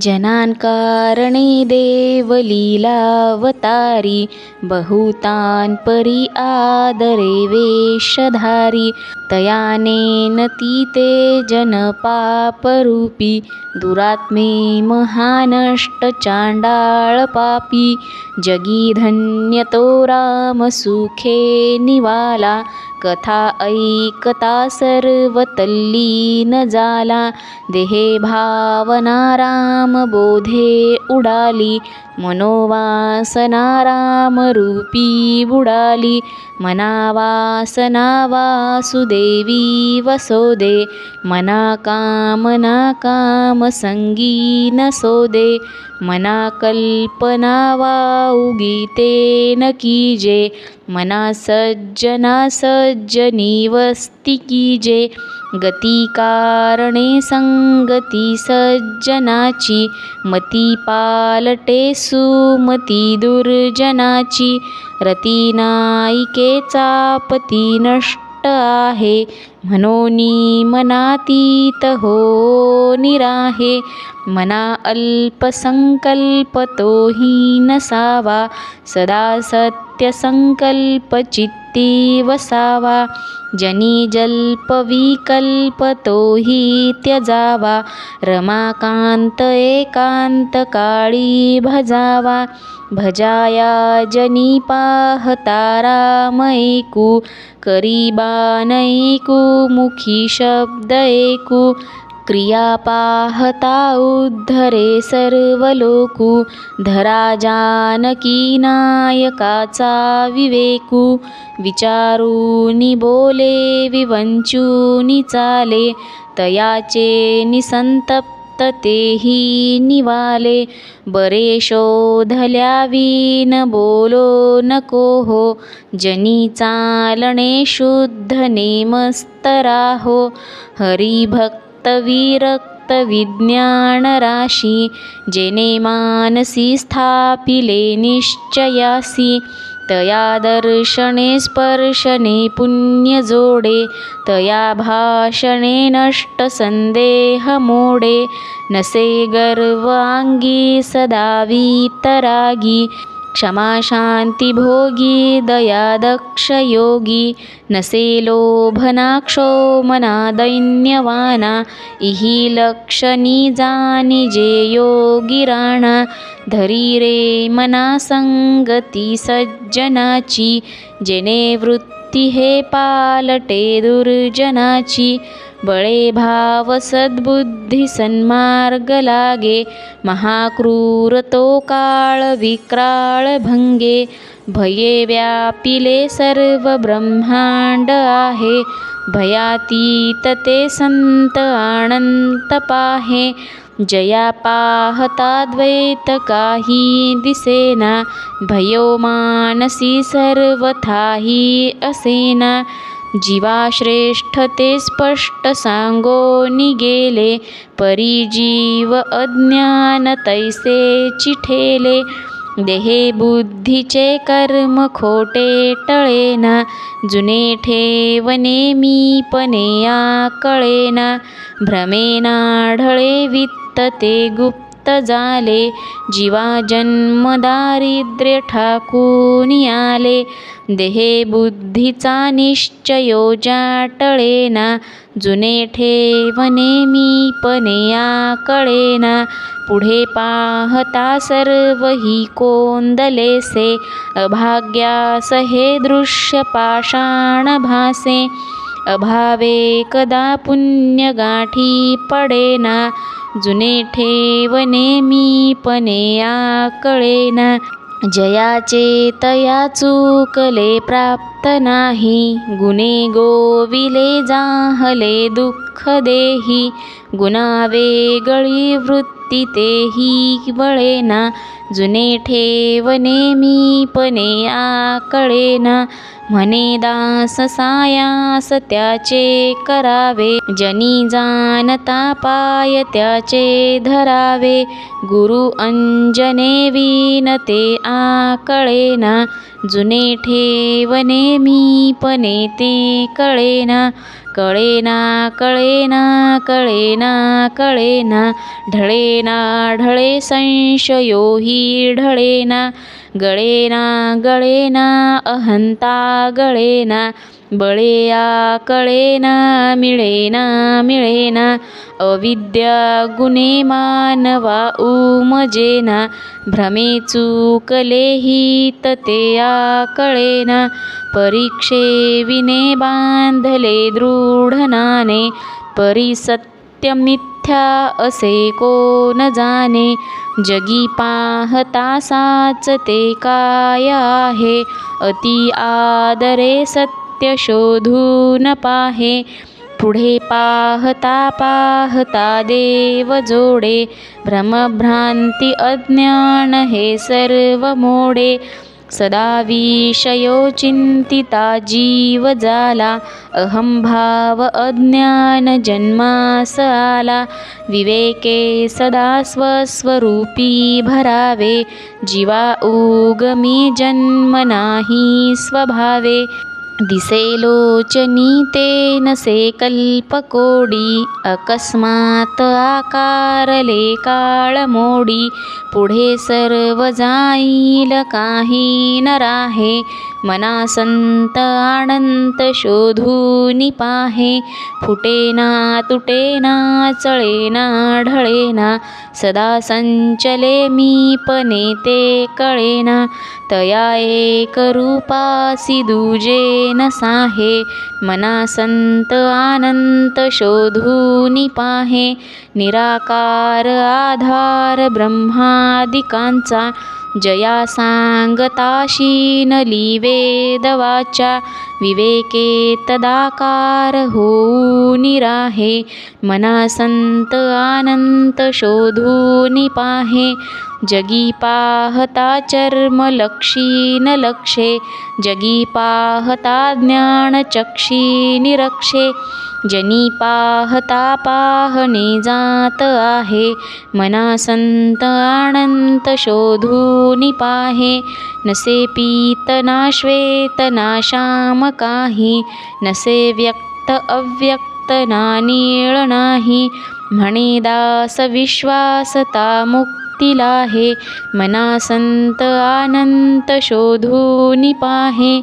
जनान्कारणे देवलीलावतारी बहुतान् परि आदरे वेषधारी तयानेन तीते जनपापरूपी दुरात्मे महानष्टचाण्डाळपापी जगी धन्यतो रामसुखे निवाला कथा ऐकता सर्वतल्लीन जाला. देहे भावना राम बोधे उडाली. मनोवासना रामरूपी बुडाली. मनावासना वासुदेवी वसोदे. मना कामना कामसंगी नसोदे मना कल्पना वा उगीते न कीजे. मना सज्जना सज्जनी वस्ती कीजे गती कारणे संगती सज्जनाची। मती पालटे सुमती दुर्जनाची। रती नायिकेचा पती नष्ट आहे। म्हणोनी मनातीत हो निराहे। मना अल्पसंकल्प तोही नसावा। सदा सत्यसंकल्प चित्ती वसावा जनी जल्प विकल्प तोही त्यजावा रमाकांत एकांत काळी भजावा भजाया जनी पाहता राम ऐकू मुखी शब्द ऐकू क्रिया पाहता उद्धरे सर्व लोकू धरा जानकी नायकाचा विवेकू विचारूनी बोले विवंचूनी चाले तयाचे निसंतप्त तेही निवाले बरे शोधल्या विन बोलो नको हो जनी चालणे शुद्ध नेमस्तराहो हरिभक्त विरक्त विज्ञान राशी जेने मानसी स्थापिले निश्चयासी। तया दर्शने स्पर्शने पुण्य जोडे तया भाषणे नष्ट संदेह मोडे नसे गर्व अंगी सदा वितरागी। क्षमा दयादक्षयोगी दया दक्ष योगी नसे लोभनाक्षोमना दैन्यवाना इही लक्षणी योगिराणा जे धरी रे मना संगती सज्जनाची जेने वृत्ती हे पालटे दुर्जनाची बळे भाव सद्बुद्धी सन्मार्ग लागे महाक्रूर तो काळ विक्राळ भंगे भये व्यापिले सर्व ब्रह्मांड आहे भयातीत ते संत आनंत पाहे जया पाहता द्वैत काही दिसेना भयो मानसी सर्वथाही असेना जीवाश्रेष्ठ ते स्पष्ट सांगो गेले परी जीव अज्ञान तैसे चिठेले। देहे बुद्धीचे कर्म खोटे टळेना जुने ठेवने मी पणे या कळेना भ्रमेनाढळे वित्त ते गुप्त झाले जीवा जन्म दारिद्र्य ठाकून आले देहे बुद्धीचा निश्चयो जाटळेना जुने ठेवणे मीपणे या कळेना पुढे पाहता सर्व ही कोंदलेसे अभाग्यास हे दृश्य पाषाण भासे. अभावे कदा पुण्य गाठी पडेना जुने ठेवणे मीपणे या कळेना. जयाचे तया चुकले प्राप्त नाही. गुणे गोविले जाहले दुःख देही. गुणा वेगळी वृत्ती तेही वळेना. जुने ठेवणे मीपणे आकळेना म्हणे दास सायास त्याचे करावे. जनी जाणता पाय त्याचे धरावे. गुरु अंजने विनते आकळेना जुने ठेवणे मीपणे ते कळेना. कळेना कळेना कळेना कळेना. ढळेना ढळे संशयो हि ढळेना गळेना गळेना अहंता गळेना बळेया कळेना मिळेना मिळेना अविद्या गुणे मानवा उमजेना भ्रमे चुकलेही ततेया कळेना परीक्षे विने बांधले दृढनाने परिसत् सत्य मिथ्या असे कोण जाणे? जगी पाहता साच ते काय आहे? अति आदरे सत्य शोधून पाहे. पुढे पाहता पाहता देव जोडे. भ्रमभ्रांती अज्ञान हे सर्व मोडे. सदा विषयो चिंतिता जीव झाला अहंभाव अज्ञान जन्मास आला विवेके सदा स्वस्वरूपी भरावे जीवा उगमी जन्म नाही स्वभावे। दिसे लोचनी ते नसे कल्पकोडी अकस्मात आकारले काळ मोडी पुढे सर्व जाईल काही न राहे मना संत अनंत शोधून पाहे फुटेना तुटेना चळेना ढळेना सदा संचले मी पणे ते कळेना तया एक रूपासी दुजे नसाहे मना संत आनंत शोधूनी पाहे निराकार आधार ब्रह्मादिकांचा जया सांगताशीन वेद वाचा विवेके तदाकार होऊन राहे मना संत आनंत शोधूनी पाहे जगी पाहता चर्म लक्षीन लक्षे जगी पाहता ज्ञान चक्षी निरक्षे जनी पाहता पाहणे जात आहे मना संत अनंत शोधून पाहे नसे पीत ना श्वेत ना श्याम काही नसे व्यक्त अव्यक्त ना नीळ नाही म्हणे दास विश्वासता तिला हे मना संत अनंत शोधून पाहे.